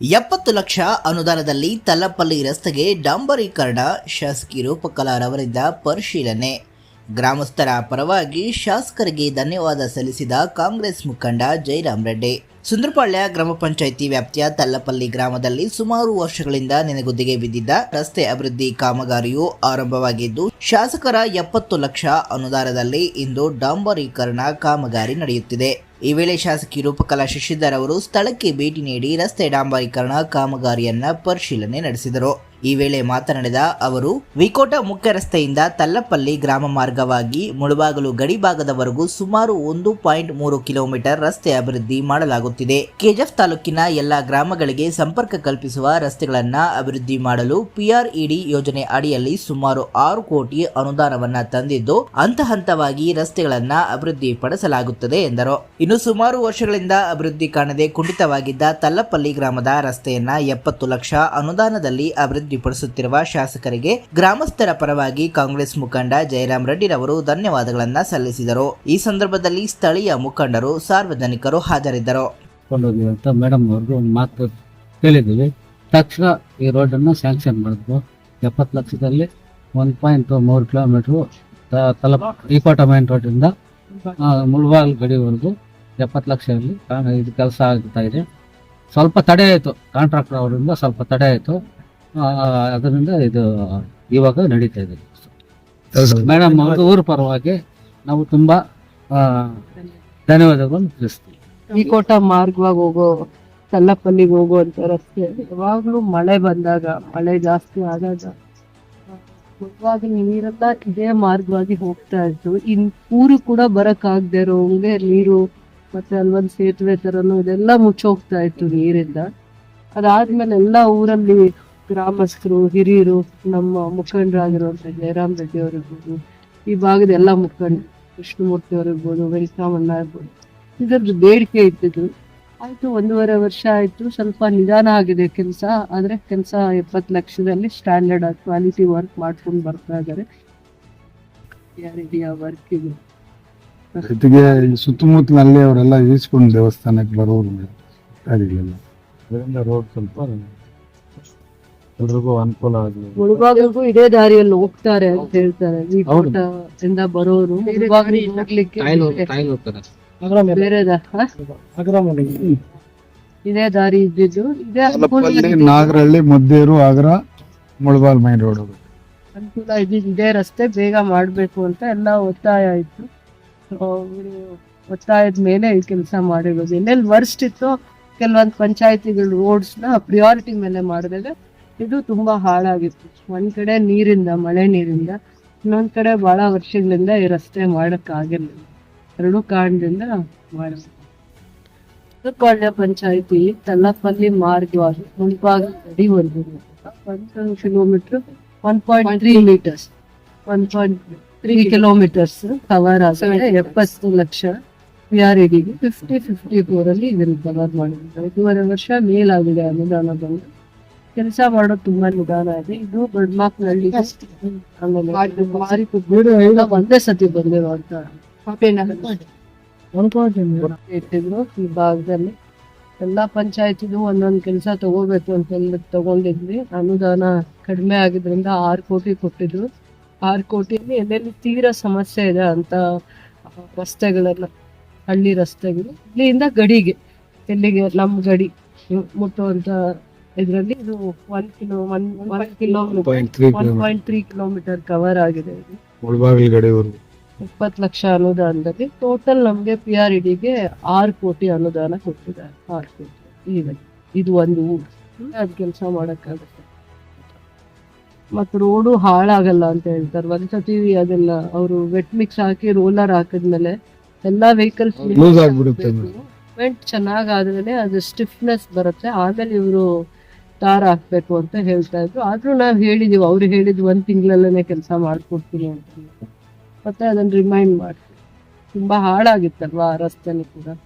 ಎಪ್ಪತ್ತು ಲಕ್ಷ ಅನುದಾನದಲ್ಲಿ ತಲ್ಲಪಲ್ಲಿ ರಸ್ತೆಗೆ ಡಾಂಬರೀಕರಣ ಶಾಸಕಿ ರೂಪಕಲಾರವರಿಂದ ಪರಿಶೀಲನೆ. ಗ್ರಾಮಸ್ಥರ ಪರವಾಗಿ ಶಾಸಕರಿಗೆ ಧನ್ಯವಾದ ಸಲ್ಲಿಸಿದ ಕಾಂಗ್ರೆಸ್ ಮುಖಂಡ ಜಯರಾಮ್ ರೆಡ್ಡಿ. ಸುಂದರಪಾಳ್ಯ ಗ್ರಾಮ ಪಂಚಾಯಿತಿ ವ್ಯಾಪ್ತಿಯ ತಲ್ಲಪಲ್ಲಿ ಗ್ರಾಮದಲ್ಲಿ ಸುಮಾರು ವರ್ಷಗಳಿಂದ ನೆನೆಗುದ್ದಿಗೆ ಬಿದ್ದಿದ್ದ ರಸ್ತೆ ಅಭಿವೃದ್ಧಿ ಕಾಮಗಾರಿಯು ಆರಂಭವಾಗಿದ್ದು, ಶಾಸಕರ ಎಪ್ಪತ್ತು ಲಕ್ಷ ಅನುದಾನದಲ್ಲಿ ಇಂದು ಡಾಂಬರೀಕರಣ ಕಾಮಗಾರಿ ನಡೆಯುತ್ತಿದೆ. ಈ ವೇಳೆ ಶಾಸಕಿ ರೂಪಕಲಾ ಶಶಿಧರ್ ಅವರು ಸ್ಥಳಕ್ಕೆ ಭೇಟಿ ನೀಡಿ ರಸ್ತೆ ಡಾಂಬರೀಕರಣ ಕಾಮಗಾರಿಯನ್ನ ಪರಿಶೀಲನೆ ನಡೆಸಿದರು. ಈ ವೇಳೆ ಮಾತನಾಡಿದ ಅವರು, ವಿಕೋಟ ಮುಖ್ಯ ರಸ್ತೆಯಿಂದ ತಲ್ಲಪಲ್ಲಿ ಗ್ರಾಮ ಮಾರ್ಗವಾಗಿ ಮುಳುಬಾಗಲು ಗಡಿ ಭಾಗದವರೆಗೂ ಸುಮಾರು ಒಂದು ಪಾಯಿಂಟ್ ಮೂರು ಕಿಲೋಮೀಟರ್ ರಸ್ತೆ ಅಭಿವೃದ್ಧಿ ಮಾಡಲಾಗುತ್ತಿದೆ. ಕೆಜೆಫ್ ತಾಲೂಕಿನ ಎಲ್ಲಾ ಗ್ರಾಮಗಳಿಗೆ ಸಂಪರ್ಕ ಕಲ್ಪಿಸುವ ರಸ್ತೆಗಳನ್ನ ಅಭಿವೃದ್ಧಿ ಮಾಡಲು ಪಿಆರ್ಇಡಿ ಯೋಜನೆ ಅಡಿಯಲ್ಲಿ ಸುಮಾರು ಆರು ಕೋಟಿ ಅನುದಾನವನ್ನ ತಂದಿದ್ದು ಹಂತ ಹಂತವಾಗಿ ರಸ್ತೆಗಳನ್ನ ಅಭಿವೃದ್ಧಿಪಡಿಸಲಾಗುತ್ತದೆ ಎಂದರು. ಇನ್ನು ಸುಮಾರು ವರ್ಷಗಳಿಂದ ಅಭಿವೃದ್ಧಿ ಕಾಣದೆ ಕುಂಠಿತವಾಗಿದ್ದ ತಲ್ಲಪಲ್ಲಿ ಗ್ರಾಮದ ರಸ್ತೆಯನ್ನ ಎಪ್ಪತ್ತು ಲಕ್ಷ ಅನುದಾನದಲ್ಲಿ ಅಭಿವೃದ್ಧಿಪಡಿಸುತ್ತಿರುವ ಶಾಸಕರಿಗೆ ಗ್ರಾಮಸ್ಥರ ಪರವಾಗಿ ಕಾಂಗ್ರೆಸ್ ಮುಖಂಡ ಜಯರಾಮ್ ರೆಡ್ಡಿರವರು ಧನ್ಯವಾದಗಳನ್ನು ಸಲ್ಲಿಸಿದರು. ಈ ಸಂದರ್ಭದಲ್ಲಿ ಸ್ಥಳೀಯ ಮುಖಂಡರು, ಸಾರ್ವಜನಿಕರು ಹಾಜರಿದ್ದರು. ಅಂತ ಮೇಡಮ್ ಒಂದು ಮಾತು ಕೇಳಿದ್ದೀವಿ ತಕ್ಷಣ ಈ ರೋಡನ್ನು ಸ್ಯಾಂಕ್ಷನ್ ಮಾಡಿದ್ರು ಎಪ್ಪತ್ತು ಲಕ್ಷದಲ್ಲಿ ಒನ್ ಪಾಯಿಂಟ್ ಮೂರು ಕಿಲೋಮೀಟ್ರು ತಲಪ ಈಕೋಟ ಮೈನ್ ರೋಡಿಂದ ಮುಳ್ಬಾಲ್ ಗಡಿವರೆಗೂ ಎಪ್ಪತ್ತು ಲಕ್ಷದಲ್ಲಿ ಇದು ಕೆಲಸ ಆಗ್ತಾ ಇದೆ. ಸ್ವಲ್ಪ ತಡೆ ಆಯಿತು. ಕಾಂಟ್ರಾಕ್ಟರ್ ಅವರಿಂದ ಸ್ವಲ್ಪ ತಡೆ ಆಯಿತು. ಅದರಿಂದ ಇದು ಇವಾಗ ನಡೀತಾ ಇದೆ. ಮೇಡಮ್ ಅವರು ಊರ ಪರವಾಗಿ ನಾವು ತುಂಬಾ ಆ, ಧನ್ಯವಾದಗಳನ್ನು ತಿಳಿಸ್ತೀವಿ. ಈ ಕೋಟ ಮಾರ್ಗವಾಗಿ ಹೋಗೋ ತಲ್ಲಪಲ್ಲಿಗೆ ಹೋಗುವಂತ ರಸ್ತೆ ಯಾವಾಗ್ಲೂ ಮಳೆ ಬಂದಾಗ ಮಳೆ ಜಾಸ್ತಿ ಆದಾಗ ಇವಾಗ ನೀರೆಲ್ಲ ಇದೇ ಮಾರ್ಗವಾಗಿ ಹೋಗ್ತಾ ಇತ್ತು. ಇನ್ ಊರು ಕೂಡ ಬರಕ್ ಆಗದೆ ಇರೋಂಗೆ ನೀರು ಮತ್ತೆ ಅಲ್ಲೊಂದು ಸೇತುವೆ ತರನು ಇದೆಲ್ಲ ಮುಚ್ಚೋಗ್ತಾ ಇತ್ತು ನೀರಿಂದ. ಅದಾದ್ಮೇಲೆ ಎಲ್ಲ ಊರಲ್ಲಿ ಗ್ರಾಮಸ್ಥರು, ಹಿರಿಯರು, ನಮ್ಮ ಮುಖಂಡರಾಗಿರುವಂತ ಜಯರಾಮ್ ರೆಡ್ಡಿ ಅವರಿರ್ಬೋದು, ಈ ಭಾಗದ ಎಲ್ಲ ಮುಖಂಡ ಕೃಷ್ಣಮೂರ್ತಿ ಅವರಿರ್ಬೋದು, ವೆಂಕಟರಾಮಣ್ಣ ಇರ್ಬೋದು, ಇದ್ರದ್ದು ಬೇಡಿಕೆ ಇತ್ತಿದ್ರು ಆಯ್ತು ಒಂದೂವರೆ ವರ್ಷ ಆಯ್ತು, ಸ್ವಲ್ಪ ನಿಧಾನ ಆಗಿದೆ ಕೆಲಸ, ಆದ್ರೆ ಕೆಲಸ ಎಪ್ಪತ್ತು ಲಕ್ಷದಲ್ಲಿ ಸ್ಟ್ಯಾಂಡರ್ಡ್ ಕ್ವಾಲಿಟಿ ವರ್ಕ್ ಮಾಡ್ಕೊಂಡು ಬರ್ತಾ ಇದ್ದಾರೆ. ವರ್ಕ್ ಇದೆ. ಜೊತೆಗೆ ಸುತ್ತಮುತ್ತಲಲ್ಲಿ ಅವರೆಲ್ಲ ಈಸ್ಕೊಂಡು ದೇವಸ್ಥಾನಕ್ಕೆ ಬರೋರು ಅದರಿಂದ ರೋಡ್ ಸ್ವಲ್ಪ ಎಲ್ರಿಗೂ ಅನುಕೂಲ ಆಗಲಿ. ಮುಳುಬಾಗಿಲಿಗೂ ಇದೇ ದಾರಿಯಲ್ಲಿ ಹೋಗ್ತಾರೆ ಅಂತ ಹೇಳ್ತಾರೆ. ಈ ಕೋಟದಿಂದ ಬರೋರು ಮುಳುಬಾಗಿಲಿಗೆ ಹೋಗ್ಲಿಕ್ಕೆ ಬೇರೆದ ಹ? ಇದೇ ದಾರಿ ಇದ್ದಿದ್ದು. ಇದೇ ಅನುಕೂಲ ತಲಪಲ್ಲಿ ನಾಗರಹಳ್ಳಿ ಮುದ್ದೇರು ಆಗ್ರ ಮುಳಬಾಲ್ ಮೈನ್ ರೋಡ್ ಅನುಕೂಲ ಇದ್ದಿದ್ದು ಇದೇ ರಸ್ತೆ ಬೇಗ ಮಾಡ್ಬೇಕು ಅಂತ ಎಲ್ಲ ಒತ್ತಾಯ ಇತ್ತು. ಅವ್ರು ಒತ್ತಾಯದ ಮೇಲೆ ಈ ಕೆಲಸ ಮಾಡಿರೋದು. ಎಲ್ಲೆಲ್ಲಿ ವರ್ಸ್ಟ್ ಇತ್ತು ಕೆಲವೊಂದು ಪಂಚಾಯತಿಗಳು ರೋಡ್ಸ್ನ ಪ್ರಿಯಾರಿಟಿ ಮೇಲೆ ಮಾಡಿದಾಗ ಇದು ತುಂಬಾ ಹಾಳಾಗಿತ್ತು. ಒಂದ್ ಕಡೆ ನೀರಿಂದ ಮಳೆ ನೀರಿಂದ ಇನ್ನೊಂದ್ ಕಡೆ ಬಹಳ ವರ್ಷಗಳಿಂದ ಈ ರಸ್ತೆ ಮಾಡಕ್ ಆಗಿರ್ಲಿಲ್ಲ. ಎರಡು ಕಾರಣದಿಂದ ಮಾಡಿದ್ರು ಕೊಳ್ಳೆ ಪಂಚಾಯತಿ ತಲ್ಲಪಲ್ಲಿ ಮಾರ್ಗವಾಗಿ ಮುನ್ಪಾಗ ಗಡಿವರೆಗೂ ಒಂದು kilometre one point three metres one point three kilometres cover ಆಗಿದೆ ಎಪ್ಪತ್ತು ಲಕ್ಷ ಪಿ ಆರ್ ಇಡಿಗೆ ಫಿಫ್ಟಿ ಫಿಫ್ಟಿ ಫೋರ್ ಅಲ್ಲಿ ಇದನ್ನು ಕವರ್ ಮಾಡಿದ್ದಾರೆ. ಐದೂವರೆ ವರ್ಷ ಮೇಲಾಗಿದೆ ಅನುದಾನ ಬಂದು. ಕೆಲಸ ಮಾಡೋದು ತುಂಬಾ ನಿಧಾನ ಇದೆ. ಇದು ದೊಡ್ಡಮಕ್ಳಳ್ಳಿ ಆಮೇಲೆ ಒಂದೇ ಸತಿ ಅಂತ. ಇಟ್ಟಿದ್ರು ಈ ಭಾಗದಲ್ಲಿ. ಎಲ್ಲಾ ಪಂಚಾಯತಿದು ಒಂದೊಂದು ಕೆಲಸ ತಗೋಬೇಕು ಅಂತ ಹೇಳಿ ತಗೊಂಡಿದ್ವಿ. ಅನುದಾನ ಕಡಿಮೆ ಆಗಿದ್ರಿಂದ ಆರು ಕೋಟಿ ಕೊಟ್ಟಿದ್ರು. ಆರು ಕೋಟಿಯಲ್ಲಿ ಎಲ್ಲೆಲ್ಲಿ ತೀರಾ ಸಮಸ್ಯೆ ಇದೆ ಅಂತ ರಸ್ತೆಗಳೆಲ್ಲ ಹಳ್ಳಿ ರಸ್ತೆಗಳು ಇಲ್ಲಿಂದ ಗಡಿಗೆ ಎಲ್ಲಿಗೆ ನಮ್ಮ ಗಡಿ ಮುಟ್ಟುವಂತ ಇದರಲ್ಲಿ ಇದು one kilo one one three one kilometre point three kilometre cover ಆಗಿದೆ ಇದು. ಇಪ್ಪತ್ತು ಲಕ್ಷ ಅನುದಾನದಲ್ಲಿ ಟೋಟಲ್ ನಮಗೆ ಪಿ ಆರ್ ಇಡಿಗೆ ಆರು ಕೋಟಿ ಅನುದಾನ ಕೊಟ್ಟಿದ್ದಾರೆ. ಆರು ಕೋಟಿ. ಈಗ ಇದು ಒಂದು ಊರು. ಅದು ಕೆಲಸ ಮಾಡೋಕ್ಕಾಗುತ್ತೆ. ಮತ್ತು ರೋಡು ಹಾಳಾಗಲ್ಲ ಅಂತ ಹೇಳ್ತಾರೆ. ಒಂದ್ಸತಿ ಅದೆಲ್ಲ ಅವರು ವೆಟ್ ಮಿಕ್ಸ್ ಹಾಕಿ ರೋಲರ್ ಹಾಕಿದ್ಮೇಲೆ ಎಲ್ಲಾ ವೆಹಿಕಲ್ಸ್ Loose ಆಗ್ಬಿಡುತ್ತೆ ಚೆನ್ನಾಗಾದ್ಮೇಲೆ ಅದು ಸ್ಟಿಫ್ನೆಸ್ ಬರುತ್ತೆ. ಆಮೇಲೆ ಇವರು ತಾರ ಹಾಕ್ಬೇಕು ಅಂತ ಹೇಳ್ತಾ ಇದ್ರು. ಆದ್ರೂ ನಾವು ಹೇಳಿದೀವಿ, ಅವ್ರು ಹೇಳಿದ್ ಒಂದ್ ತಿಂಗಳಲ್ಲೇ ಕೆಲಸ ಮಾಡ್ಕೊಡ್ತೀನಿ ಅಂತ. ಮತ್ತೆ ಅದನ್ನ ರಿಮೈಂಡ್ ಮಾಡಿ ತುಂಬಾ ಹಾಳಾಗಿತ್ತಲ್ವಾ ಆ ರಸ್ತೆನೂ ಕೂಡ?